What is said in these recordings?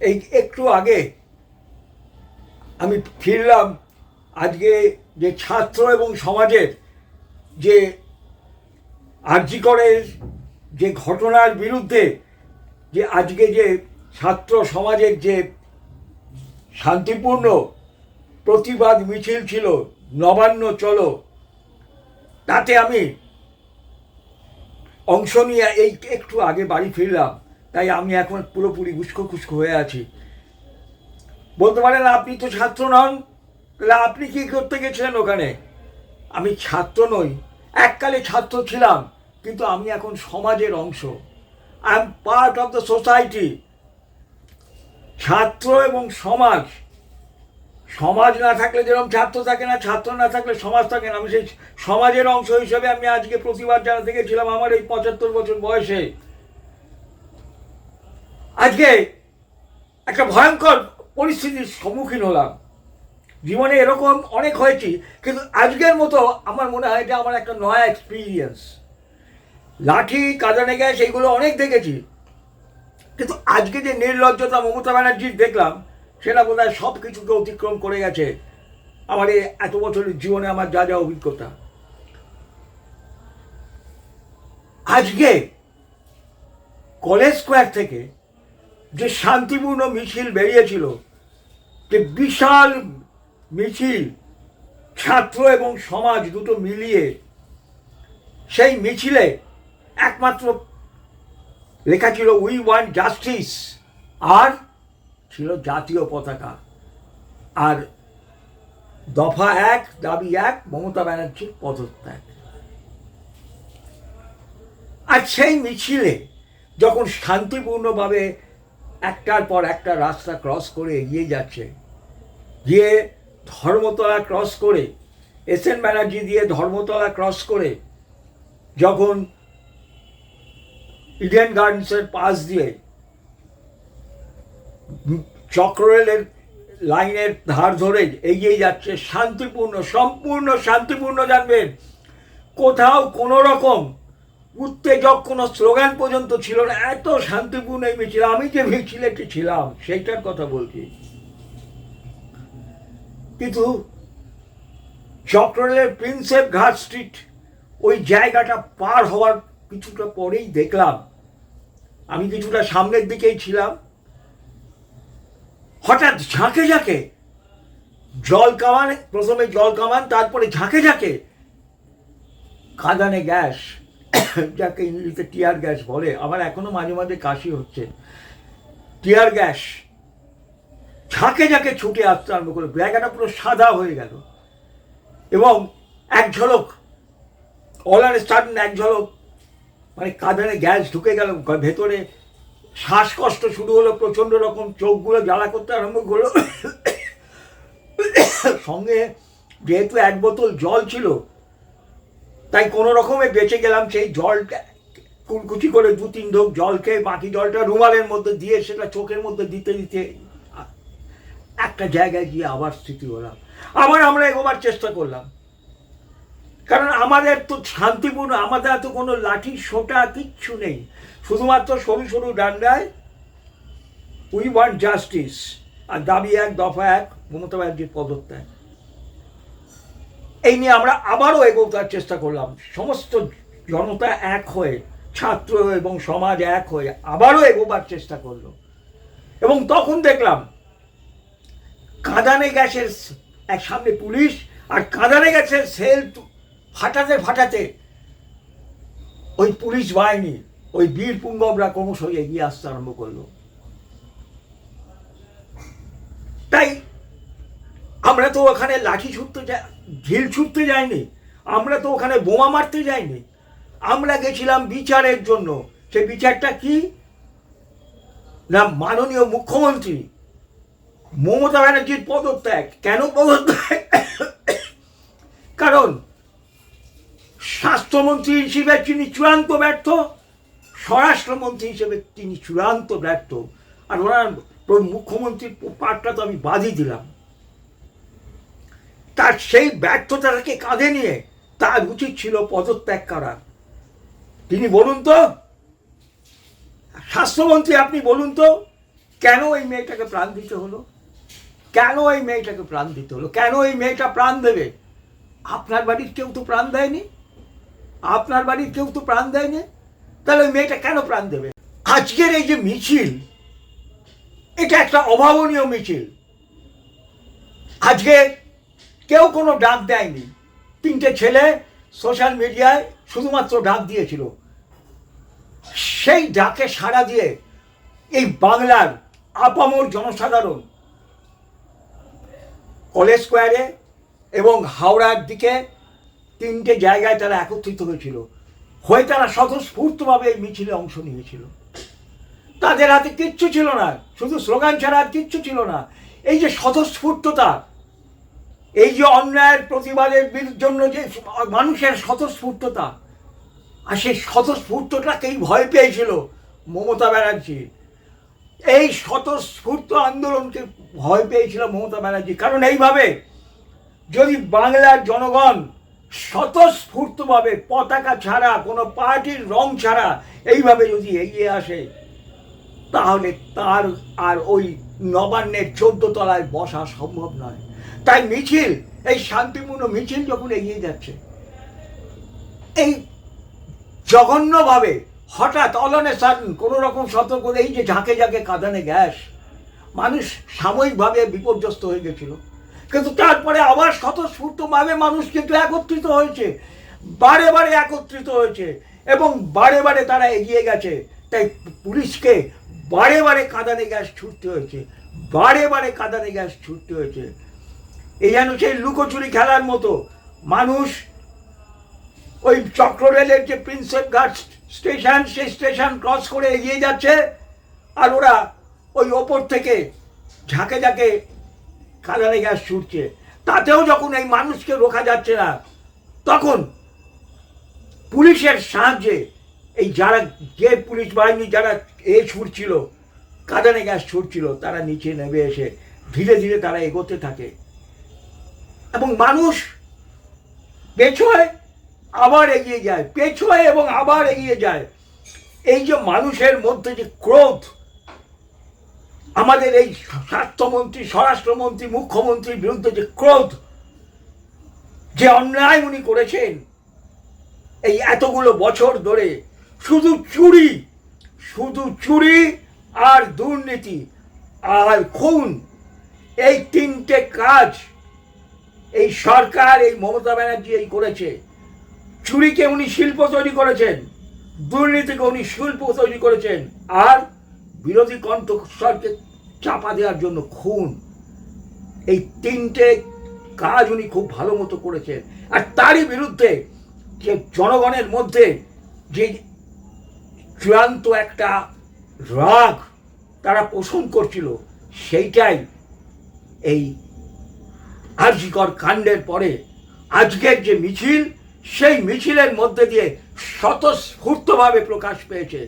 এই একটু আগে আমি ফিরলাম, আজকে যে ছাত্র এবং সমাজের যে আর্যিকরের যে ঘটনার বিরুদ্ধে যে আজকে যে ছাত্র সমাজের যে শান্তিপূর্ণ প্রতিবাদ মিছিল ছিল, নবান্ন চলো, তাতে আমি অংশ নিয়ে এই একটু আগে বাড়ি ফিরলাম। তাই আমি এখন পুরোপুরি উস্কো খুস্কো হয়ে আছি। বলতে পারেন আপনি তো ছাত্র নন, তাহলে আপনি কি করতে গেছিলেন ওখানে? আমি ছাত্র নই, এককালে ছাত্র ছিলাম, কিন্তু আমি এখন সমাজের অংশ। I am part of the society ছাত্র এবং সমাজ। সমাজ না থাকলে যেরকম ছাত্র থাকে না, ছাত্র না থাকলে সমাজ থাকে না। আমি সেই সমাজের অংশ হিসেবে আমি আজকে প্রতিবাদ জানাতে গেছিলাম আমার এই পঁচাত্তর বছর বয়সে। আজকে একটা ভয়ঙ্কর পরিস্থিতির সম্মুখীন হলাম। জীবনে এরকম অনেক হয়েছি, কিন্তু আজকের মতো আমার মনে হয় এটা আমার একটা নয়া এক্সপিরিয়েন্স লাঠি, কাঁদানে গ্যাস, এইগুলো অনেক দেখেছি। কিন্তু আজকে যে নির্লজ্জতা মমতা ব্যানার্জির দেখলাম, সেটা বোধ হয় সব কিছুকে অতিক্রম করে গেছে আমার এই এত বছরের জীবনে আমার যা যা অভিজ্ঞতা। আজকে কলেজ স্কোয়ার থেকে যে শান্তিপূর্ণ মিছিল বেরিয়েছিল, যে বিশাল মিছিল, ছাত্র এবং সমাজ দুটো মিলিয়ে, সেই মিছিলে একমাত্র লেখা ছিল উই ওয়ান জাস্টিস আর ছিল জাতীয় পতাকা। আর দফা এক, দাবি এক, মমতা ব্যানার্জির পদত্যাগ। আর সেই মিছিলে যখন শান্তিপূর্ণভাবে একটার পর একটা রাস্তা ক্রস করে এগিয়ে যাচ্ছে। গিয়ে ধর্মতলা ক্রস করে এস এন ব্যানার্জি দিয়ে ধর্মতলা ক্রস করে, যখন ইডেন গার্ডেন্সের পাশ দিয়ে চক্ররেলের লাইনের ধার ধরে এগিয়ে যাচ্ছে, শান্তিপূর্ণ, সম্পূর্ণ শান্তিপূর্ণ জানবেন। কোথাও কোনো রকম উত্তেজক কোনো স্লোগান পর্যন্ত ছিল না। এত শান্তিপূর্ণ এই মিছিল, আমি যে মিছিলেটি ছিলাম, সেইটার কথা বলছি। কিন্তু চক্ররেলের প্রিন্সেপ ঘাট স্ট্রিট, ওই জায়গাটা পার হওয়ার কিছুটা পরেই দেখলাম। আমি কিছুটা সামনের দিকেই ছিলাম। হঠাৎ ঝাঁকে ঝাঁকে জল কামান, প্রথমে জল কামান, তারপরে ঝাঁকে ঝাঁকে কাঁদানে গ্যাস। যাকে ইংলিশে টিয়ার গ্যাস বলে আমার এখনও মাঝে মাঝে কাশি হচ্ছে। টিয়ার গ্যাস ঝাঁকে ঝাঁকে ছুটে আসতে আরম্ভ করল। জায়গাটা পুরো সাদা হয়ে গেল। এবং এক ঝলক অল অ্যান্ড সাডেন এক ঝলক মানে কাঁদানে গ্যাস ঢুকে গেল ভেতরে শ্বাসকষ্ট শুরু হলো, প্রচণ্ড রকম চোখগুলো জ্বালা করতে আরম্ভ করল। সঙ্গে যেহেতু এক বোতল জল ছিল তাই কোনো রকমে বেঁচে গেলাম সেই জলটা কুলকুচি করে দু তিন ঢোক জল খেয়ে বাকি জলটা রুমালের মধ্যে দিয়ে সেটা চোখের মধ্যে দিতে দিতে একটা জায়গায় গিয়ে আবার স্থিতি হলাম। আবার আমরা এগোবার চেষ্টা করলাম। কারণ আমাদের তো শান্তিপূর্ণ, আমাদের এত কোনো লাঠি, সোটা কিচ্ছু নেই। শুধুমাত্র সরু সরু ডান্ডায় উই ওয়ান্ট জাস্টিস আর দাবি এক, দফা এক, মমতা ব্যানার্জির পদত্যাগ। এই নিয়ে আমরা আবারও এগোতার চেষ্টা করলাম। সমস্ত জনতা এক হয়ে, ছাত্র এবং সমাজ এক হয়ে আবারও এগোবার চেষ্টা করল। এবং তখন দেখলাম, কাঁদানে গ্যাসের এক সামনে পুলিশ আর কাঁদানে গ্যাসের সেল ফাটাতে ফাটাতে ওই পুলিশ বাহিনী, ওই বীর পুঙ্গবরা ক্রমশ এগিয়ে আসতে আরম্ভ করল। তাই আমরা তো ওখানে লাঠি ছুটতে যা, ঢিল ছুটতে যাইনি, আমরা তো ওখানে বোমা মারতে যাইনি। আমরা গেছিলাম বিচারের জন্য। সে বিচারটা কি? না, মাননীয় মুখ্যমন্ত্রী মমতা ব্যানার্জির পদত্যাগ। কেন পদত্যাগ? কারণ স্বাস্থ্যমন্ত্রী হিসেবে তিনি চূড়ান্ত ব্যর্থ, স্বরাষ্ট্রমন্ত্রী হিসেবে তিনি চূড়ান্ত ব্যর্থ। আর ওনার মুখ্যমন্ত্রীর পাঠটা তো আমি বাদই দিলাম। তার সেই ব্যর্থতাটাকে কাঁধে নিয়ে তার উচিত ছিল পদত্যাগ করার তিনি বলুন তো, স্বাস্থ্যমন্ত্রী আপনি বলুন তো, কেন এই মেয়েটাকে প্রাণ দিতে হলো? কেন এই মেয়েটাকে প্রাণ দিতে হলো? কেন এই মেয়েটা প্রাণ দেবে? আপনার বাড়ির কেউ তো প্রাণ দেয়নি। আপনার বাড়ির কেউ তো প্রাণ দেয়নি। তাহলে ওই মেয়েটা কেন প্রাণ দেবে? আজকের এই যে মিছিল, এটা একটা অভাবনীয় মিছিল। আজকে কেউ কোনো ডাক দেয়নি। তিনটে ছেলে সোশ্যাল মিডিয়ায় শুধুমাত্র ডাক দিয়েছিল। সেই ডাকে সাড়া দিয়ে এই বাংলার আপামর জনসাধারণ কলেজ স্কোয়ারে এবং হাওড়ার দিকে তিনটে জায়গায় তারা একত্রিত হয়েছিল। হয়ে তারা স্বতঃস্ফূর্তভাবে এই মিছিলে অংশ নিয়েছিল। তাদের হাতে কিচ্ছু ছিল না। শুধু স্লোগান ছাড়া আর কিচ্ছু ছিল না। এই যে স্বতঃস্ফূর্ততা এই যে অন্যায়ের প্রতিবাদের জন্য যে মানুষের স্বতঃস্ফূর্ততা, আর সেই স্বতঃস্ফূর্তটাকেই ভয় পেয়েছিল মমতা ব্যানার্জি। এই স্বতঃস্ফূর্ত আন্দোলনকে ভয় পেয়েছিল মমতা ব্যানার্জি। কারণ এইভাবে যদি বাংলার জনগণ স্বতঃস্ফূর্তভাবে পতাকা ছাড়া, কোনো পার্টির রং ছাড়া এইভাবে যদি এগিয়ে আসে, তাহলে তার আর ওই নবান্নের চোদ্দ তলায় বসা সম্ভব নয়। তাই মিছিল, এই শান্তিপূর্ণ মিছিল যখন এগিয়ে যাচ্ছে, এই জঘন্যভাবে হঠাৎ অলনে সাডেন কোনো রকম সতর্ক এই যে ঝাঁকে ঝাঁকে কাঁদানে গ্যাস, মানুষ সাময়িকভাবে বিপর্যস্ত হয়ে গেছিল। কিন্তু তারপরে আবার স্বতঃস্ফূর্তভাবে মানুষ কিন্তু একত্রিত হয়েছে, বারে বারে একত্রিত হয়েছে এবং বারে বারে তারা এগিয়ে গেছে। তাই পুলিশকে বারে বারে কাঁদানে গ্যাস ছুটতে হয়েছে, বারে বারে কাঁদানে গ্যাস ছুটতে হয়েছে। এই যেন সেই লুকোচুরি খেলার মতো। মানুষ ওই চক্র রেলের যে প্রিন্সেপ ঘাট স্টেশন সেই স্টেশন ক্রস করে এগিয়ে যাচ্ছে আর ওরা ওই ওপর থেকে ঝাঁকে ঝাঁকে কালারে গ্যাস ছুটছে। তাতেও যখন এই মানুষকে রোখা যাচ্ছে না, তখন পুলিশের সাহায্যে এই যারা যে পুলিশ বাহিনী যারা এ ছুটছিল, কাদানে গ্যাস ছুটছিল, তারা নিচে নেমে এসে ধীরে ধীরে তারা এগোতে থাকে। এবং মানুষ পেছয় আবার এগিয়ে যায় পেছয় এবং আবার এগিয়ে যায়। এই যে মানুষের মধ্যে যে ক্রোধ, আমাদের এই স্বাস্থ্যমন্ত্রী, স্বরাষ্ট্রমন্ত্রী, মুখ্যমন্ত্রীর বিরুদ্ধে যে ক্রোধ, যে অন্যায় উনি করেছেন, এই এতগুলো বছর ধরে শুধু চুরি শুধু চুরি আর দুর্নীতি আর খুন, এই তিনটে কাজ এই সরকার, এই মমতা ব্যানার্জি এই করেছে। চুরিকে উনি শিল্প তৈরি করেছেন, দুর্নীতিকে উনি শিল্প তৈরি করেছেন, আর বিরোধী কণ্ঠস্বরকে চাপা দেওয়ার জন্য খুন। এই তিনটে কাজ উনি খুব ভালো মতো করেছেন। আর তারই বিরুদ্ধে যে জনগণের মধ্যে যে চূড়ান্ত একটা রাগ তারা পোষণ করছিল, সেইটাই এই আর্যিকর কাণ্ডের পরে আজকের যে মিছিল, সেই মিছিলের মধ্যে দিয়ে স্বতঃস্ফূর্তভাবে প্রকাশ পেয়েছে।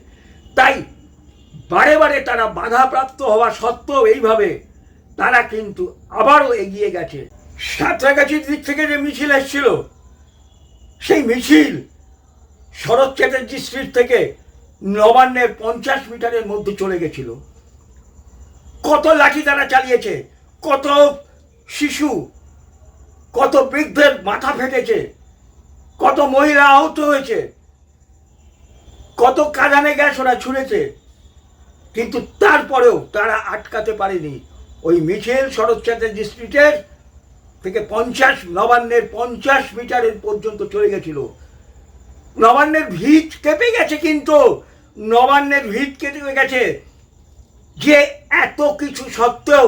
তাই বারে বারে তারা বাধাপ্রাপ্ত হওয়া সত্ত্বেও এইভাবে তারা কিন্তু আবারও এগিয়ে গেছে। সাঁতরাগাছির দিক থেকে যে মিছিল এসেছিল, সেই মিছিল শরৎ চ্যাটার্জি স্ট্রিট থেকে নবান্নের পঞ্চাশ মিটারের মধ্যে চলে গেছিল। কত লাঠি তারা চালিয়েছে, কত শিশু কত বৃদ্ধের মাথা ফেটেছে, কত মহিলা আহত হয়েছে, কত কাদানে গ্যাস ওরা ছুঁড়েছে, কিন্তু তারপরেও তারা আটকাতে পারেনি। ওই মিছিল শরৎ চ্যাটার্জি স্ট্রিটের থেকে পঞ্চাশ, নবান্নের পঞ্চাশ মিটারের পর্যন্ত চলে গেছিল। নবান্নের ভিত কেঁপে গেছে কিন্তু, নবান্নের ভিত কেটে গেছে যে এত কিছু সত্ত্বেও,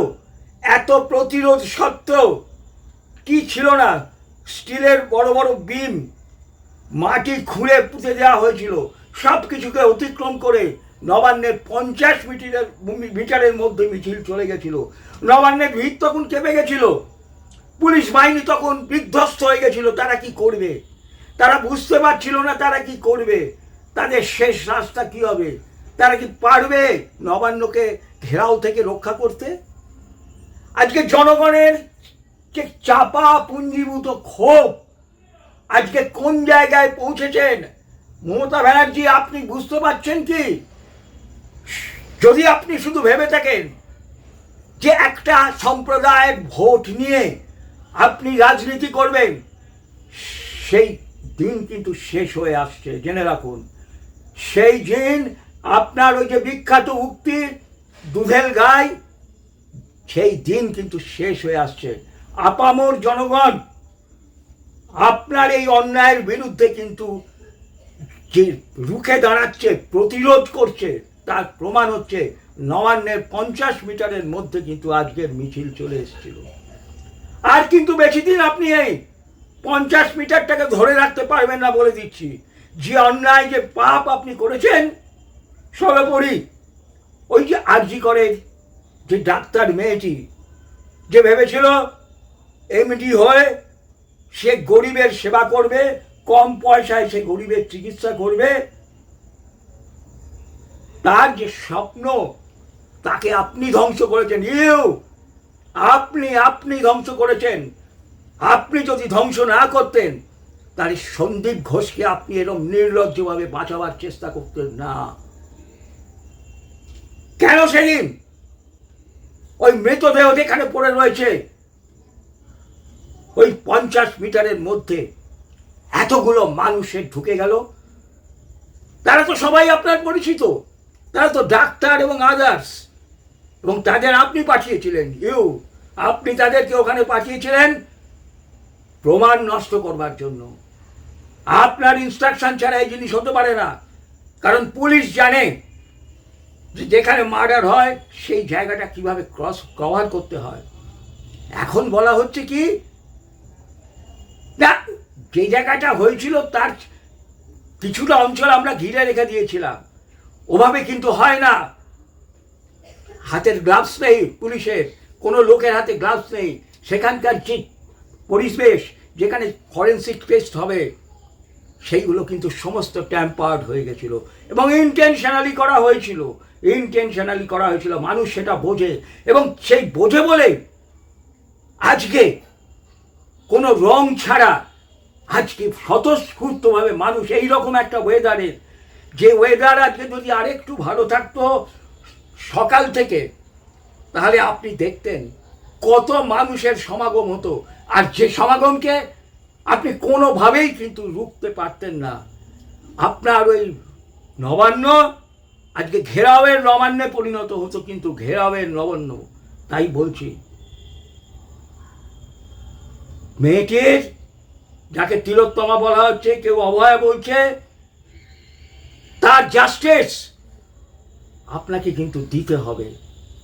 এত প্রতিরোধ সত্ত্বেও কি ছিল না? স্টিলের বড় বড় বিম, মাটি খুঁড়ে পুঁতে দেওয়া হয়েছিল। সব কিছুকে অতিক্রম করে নবান্নের পঞ্চাশ মিটারের মিটারের মধ্যে মিছিল চলে গেছিল। নবান্নের ভিড় তখন কেঁপে গেছিল। পুলিশ বাহিনী তখন বিধ্বস্ত হয়ে গেছিল, তারা কি করবে? তারা বুঝতে পারছিল না তারা কি করবে। তাদের শেষ রাস্তা কি হবে? তারা কি পারবে নবান্নকে ঘেরাও থেকে রক্ষা করতে? আজকে জনগণের যে চাপা পুঞ্জীভূত ক্ষোভ আজকে কোন জায়গায় পৌঁছেছেন? মমতা ব্যানার্জি, আপনি বুঝতে পারছেন কি? যদি আপনি শুধু ভেবে থাকেন যে একটা সম্প্রদায়ের ভোট নিয়ে আপনি রাজনীতি করবেন, সেই দিন কিন্তু শেষ হয়ে আসছে, জেনে রাখুন। সেই দিন আপনার ওই যে বিখ্যাত উক্তি দুধের গাই, সেই দিন কিন্তু শেষ হয়ে আসছে। আপামর জনগণ, আপনার এই অন্যায়ের বিরুদ্ধে কিন্তু যে রুখে দাঁড়াচ্ছে, প্রতিরোধ করছে, তার প্রমাণ হচ্ছে নবান্নের পঞ্চাশ মিটারের মধ্যে কিন্তু আজকের মিছিল চলে এসেছিল। আর কিন্তু বেশি দিন আপনি এই পঞ্চাশ মিটারটাকে ধরে রাখতে পারবেন না বলে দিচ্ছি। যে অন্যায় যে পাপ আপনি করেছেন, সর্বোপরি ওই যে আর্জি করে যে ডাক্তার মেয়েটি, যে ভেবেছিল এমডি হয়ে, সে গরিবের সেবা করবে, কম পয়সায় সে গরিবের চিকিৎসা করবে। তার যে স্বপ্ন, তাকে আপনি ধ্বংস করেছেন। ইউ, আপনি আপনি ধ্বংস করেছেন। আপনি যদি ধ্বংস না করতেন, তাহলে সন্দীপ ঘোষকে আপনি এরকম নির্লজ্জভাবে বাঁচাবার চেষ্টা করতেন না। কেন সেদিন? ওই মৃতদেহ যেখানে পড়ে রয়েছে ওই পঞ্চাশ মিটারের মধ্যে এতগুলো মানুষের ঢুকে গেল। তারা তো সবাই আপনার পরিচিত। তারা তো ডাক্তার এবং আদার্স এবং তাদের আপনি পাঠিয়েছিলেন ইউ আপনি তাদেরকে ওখানে পাঠিয়েছিলেন প্রমাণ নষ্ট করবার জন্য। আপনার ইনস্ট্রাকশন ছাড়া এই জিনিস হতে পারে না। কারণ পুলিশ জানে যে যেখানে মার্ডার হয়, সেই জায়গাটা কীভাবে ক্রস কভার করতে হয়। এখন বলা হচ্ছে কি না, যে জায়গাটা হয়েছিল তার কিছুটা অঞ্চল আমরা ঘিরে রেখে দিয়েছিলাম। ওভাবে কিন্তু হয় না। হাতের গ্লাভস নেই পুলিশের, কোনো লোকের হাতে গ্লাভস নেই। সেখানকার যে পরিবেশ, যেখানে ফরেন্সিক টেস্ট হবে, সেইগুলো কিন্তু সমস্ত ট্যাম্পার্ড হয়ে গেছিল এবং ইন্টেনশনালি করা হয়েছিল। ইন্টেনশনালি করা হয়েছিল, মানুষ সেটা বোঝে এবং সেই বোঝে বলে আজকে কোনো রং ছাড়া আজকে স্বতঃস্ফূর্তভাবে মানুষ এই রকম একটা ওয়েদারের যে ওয়েদার আজকে যদি আরেকটু ভালো থাকতো সকাল থেকে, তাহলে আপনি দেখতেন কত মানুষের সমাগম হতো। আর যে সমাগমকে আপনি কোনোভাবেই কিন্তু রুখতে পারতেন না। আপনার ওই নবান্ন, আজকে ঘেরাওয়ের নবান্নে পরিণত হতো, কিন্তু ঘেরাওয়ের নবান্ন, তাই বলছি। মেয়েটির যাকে তিলোত্তমা বলা হচ্ছে, কেউ অভয় বলছে, তার জাস্টিস আপনাকে কিন্তু দিতে হবে।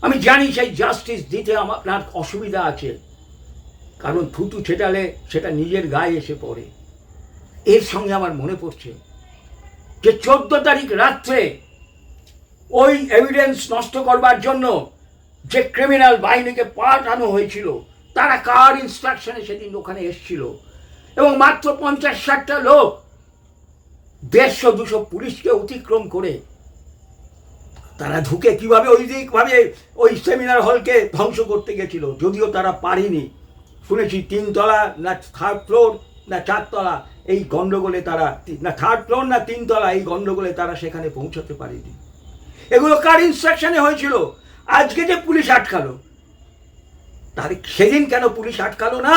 আমি জানি সেই জাস্টিস দিতে আপনার অসুবিধা আছে, কারণ থুতু ছেটালে সেটা নিজের গায়ে এসে পড়ে। এর সঙ্গে আমার মনে পড়ছে যে চোদ্দ তারিখ রাত্রে ওই এভিডেন্স নষ্ট করবার জন্য যে ক্রিমিনাল বাহিনীকে পাঠানো হয়েছিল তারা কার ইনস্ট্রাকশনে সেদিন ওখানে এসছিল? এবং মাত্র পঞ্চাশ ষাটটা লোক দেড়শো, দুশো পুলিশকে অতিক্রম করে তারা ঢুকে কীভাবে ওই দিকভাবে ওই সেমিনার হলকে ধ্বংস করতে গেছিল? যদিও তারা পারেনি। শুনেছি তিনতলা না থার্ড ফ্লোর না চারতলা, এই গণ্ডগোলে তারা না থার্ড ফ্লোর না তিনতলা, এই গণ্ডগোলে তারা সেখানে পৌঁছাতে পারেনি। এগুলো কার ইনস্ট্রাকশনে হয়েছিল? আজকে যে পুলিশ আটকালো তাহলে সেদিন কেন পুলিশ আটকালো না?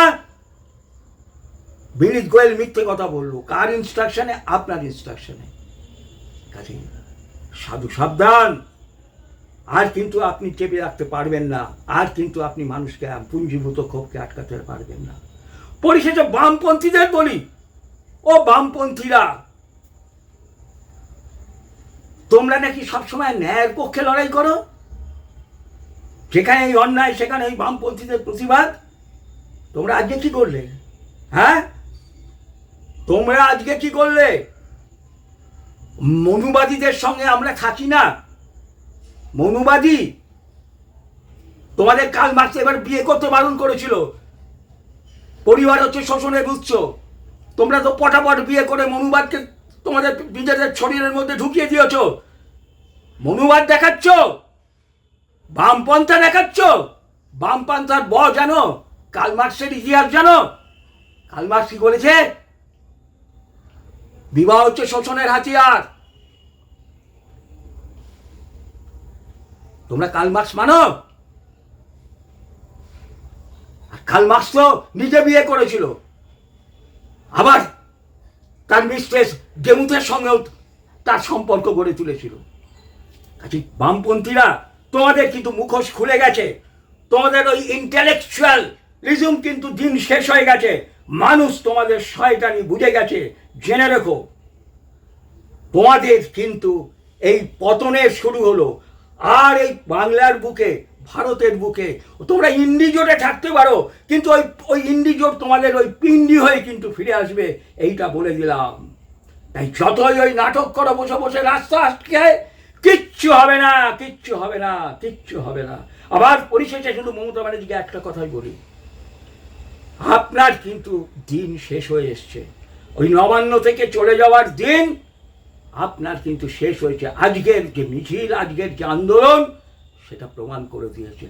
বিনীত গোয়েল মিথ্যে কথা বলল। কার ইনস্ট্রাকশনে আপনার ইনস্ট্রাকশনে কাজে, সাধু সাবধান। আর কিন্তু আপনি চেপে রাখতে পারবেন না। আর কিন্তু আপনি মানুষকে পুঞ্জীভূত ক্ষোভকে আটকাতে পারবেন না। পরিশেষে বামপন্থীদের বলি। ও বামপন্থীরা, তোমরা নাকি সবসময় ন্যায়ের পক্ষে লড়াই করো? যেখানে এই অন্যায়, সেখানে এই বামপন্থীদের প্রতিবাদ? তোমরা আজকে কি করলে? হ্যাঁ? তোমরা আজকে কি করলে? মনুবাদীদের সঙ্গে আমরা থাকি না। মনুবাদী? তোমাদের কাল মার্ক্স এবার বিয়ে করতে বারণ করেছিল। পরিবার হচ্ছে শোষণের উৎস তোমরা তো পটাপট বিয়ে করে মনুবাদকে তোমাদের নিজেদের শরীরের মধ্যে ঢুকিয়ে দিয়েছ। মনুবাদ দেখাচ্ছ? বামপন্থা দেখাচ্ছ? বামপন্থার ব জানো কাল মার্ক্সের ইতিহাস জানো? কাল মার্ক্স কি বলেছে, বিবাহ হচ্ছে শোষণের হাতিয়ার। তোমরা কাল মার্ক্স আর কাল তো নিজে বিয়ে করেছিল। আবার তার মিস্ট্রেস ডেমুথের সঙ্গেও তার সম্পর্ক গড়ে তুলেছিল। বামপন্থীরা তোমাদের কিন্তু মুখোশ খুলে গেছে। তোমাদের ওই ইন্টেলেকচুয়াল লিজম কিন্তু দিন শেষ হয়ে গেছে। মানুষ তোমাদের শয়তানি বুঝে গেছে। জেনে রেখো। তোমাদের কিন্তু এই পতনের শুরু হলো। আর এই বাংলার বুকে, ভারতের বুকে, তোমরা ইন্ডিজোটে থাকতে পারো, কিন্তু ওই ওই ইন্ডিজোট তোমাদের ওই পিন্ডি হয়ে কিন্তু ফিরে আসবে, এইটা বলে দিলাম। তাই যতই ওই নাটক করো, বসে বসে রাস্তা আটকে কিচ্ছু হবে না, কিচ্ছু হবে না, কিচ্ছু হবে না। আবার পরিশেষে শুধু মমতা ব্যানার্জিকে একটা কথাই বলি। আপনার কিন্তু দিন শেষ হয়ে এসছে। ওই নবান্ন থেকে চলে যাওয়ার দিন আপনার কিন্তু শেষ হয়েছে। আজকের যে মিছিল, আজকের যে আন্দোলন, সেটা প্রমাণ করে দিয়েছে